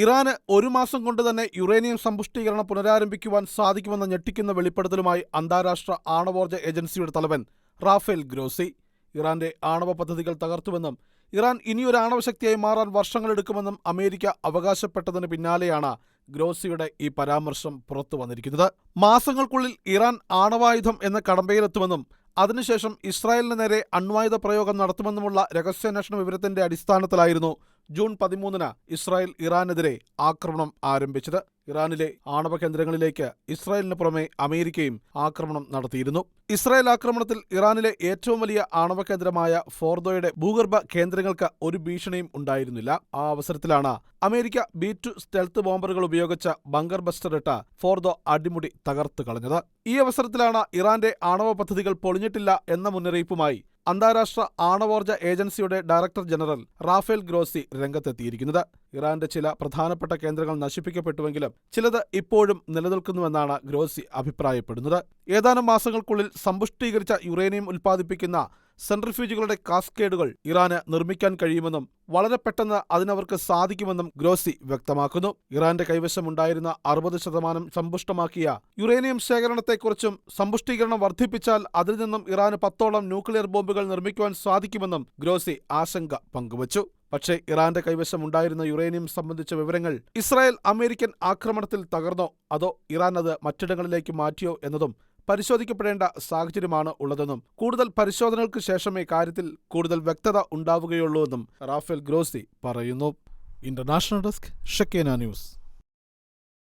ഇറാന് ഒരു മാസം കൊണ്ട് തന്നെ യുറേനിയം സമ്പുഷ്ടീകരണം പുനരാരംഭിക്കുവാൻ സാധിക്കുമെന്ന ഞെട്ടിക്കുന്ന വെളിപ്പെടുത്തലുമായി അന്താരാഷ്ട്ര ആണവോർജ ഏജൻസിയുടെ തലവൻ റാഫേൽ ഗ്രോസി. ഇറാന്റെ ആണവ പദ്ധതികൾ തകർത്തുവെന്നും ഇറാൻ ഇനിയൊരു ആണവശക്തിയായി മാറാൻ വർഷങ്ങളെടുക്കുമെന്നും അമേരിക്ക അവകാശപ്പെട്ടതിന് പിന്നാലെയാണ് ഗ്രോസിയുടെ ഈ പരാമർശം പുറത്തു വന്നിരിക്കുന്നത്. മാസങ്ങൾക്കുള്ളിൽ ഇറാൻ ആണവായുധം എന്ന കടമ്പയിലെത്തുമെന്നും അതിനുശേഷം ഇസ്രായേലിന് നേരെ അണ്വായുധ പ്രയോഗം നടത്തുമെന്നുമുള്ള രഹസ്യാന്വേഷണ വിവരത്തിന്റെ അടിസ്ഥാനത്തിലായിരുന്നു ജൂൺ പതിമൂന്നിന് ഇസ്രായേൽ ഇറാനെതിരെ ആക്രമണം ആരംഭിച്ചത്. ഇറാനിലെ ആണവ കേന്ദ്രങ്ങളിലേക്ക് ഇസ്രായേലിന് പുറമെ അമേരിക്കയും ആക്രമണം നടത്തിയിരുന്നു. ഇസ്രായേൽ ആക്രമണത്തിൽ ഇറാനിലെ ഏറ്റവും വലിയ ആണവ കേന്ദ്രമായ ഫോർദോയുടെ ഭൂഗർഭ കേന്ദ്രങ്ങൾക്ക് ഒരു ഭീഷണിയും ഉണ്ടായിരുന്നില്ല. ആ അവസരത്തിലാണ് അമേരിക്ക ബി ടു സ്റ്റെൽത്ത് ബോംബറുകൾ ഉപയോഗിച്ച ബങ്കർ ബസ്റ്റർ ഇട്ട ഫോർദോ അടിമുടി തകർത്തു കളഞ്ഞത്. ഈ അവസരത്തിലാണ് ഇറാന്റെ ആണവ പദ്ധതികൾ പൊളിഞ്ഞിട്ടില്ല എന്ന മുന്നറിയിപ്പുമായി അന്താരാഷ്ട്ര ആണവോർജ ഏജൻസിയുടെ ഡയറക്ടർ ജനറൽ റാഫേൽ ഗ്രോസി രംഗത്തെത്തിയിരിക്കുന്നത്. ഇറാന്റെ ചില പ്രധാനപ്പെട്ട കേന്ദ്രങ്ങൾ നശിപ്പിക്കപ്പെട്ടുവെങ്കിലും ചിലത് ഇപ്പോഴും നിലനിൽക്കുന്നുവെന്നാണ് ഗ്രോസി അഭിപ്രായപ്പെടുന്നത്. ഏതാനും മാസങ്ങൾക്കുള്ളിൽ സമ്പുഷ്ടീകരിച്ച യുറേനിയം ഉൽപ്പാദിപ്പിക്കുന്ന സെൻട്രിഫ്യൂജുകളുടെ കാസ്കേഡുകൾ ഇറാന് നിർമ്മിക്കാൻ കഴിയുമെന്നും വളരെ പെട്ടെന്ന് അതിനവർക്ക് സാധിക്കുമെന്നും ഗ്രോസി വ്യക്തമാക്കുന്നു. ഇറാന്റെ കൈവശമുണ്ടായിരുന്ന അറുപത് ശതമാനം സമ്പുഷ്ടമാക്കിയ യുറേനിയം ശേഖരണത്തെക്കുറിച്ചും സമ്പുഷ്ടീകരണം വർദ്ധിപ്പിച്ചാൽ അതിൽ നിന്നും ഇറാന് പത്തോളം ന്യൂക്ലിയർ ബോംബുകൾ നിർമ്മിക്കുവാൻ സാധിക്കുമെന്നും ഗ്രോസി ആശങ്ക പങ്കുവച്ചു. പക്ഷേ ഇറാന്റെ കൈവശം ഉണ്ടായിരുന്ന യുറേനിയം സംബന്ധിച്ച വിവരങ്ങൾ ഇസ്രായേൽ അമേരിക്കൻ ആക്രമണത്തിൽ തകർന്നോ അതോ ഇറാൻ അത് മറ്റിടങ്ങളിലേക്ക് മാറ്റിയോ എന്നതും പരിശോധിക്കപ്പെടേണ്ട സാഹചര്യമാണ് ഉള്ളതെന്നും കൂടുതൽ പരിശോധനകൾക്ക് ശേഷമേ കാര്യത്തിൽ കൂടുതൽ വ്യക്തത ഉണ്ടാവുകയുള്ളൂ എന്നും റാഫേൽ ഗ്രോസി പറയുന്നു. International desk Shakeena news.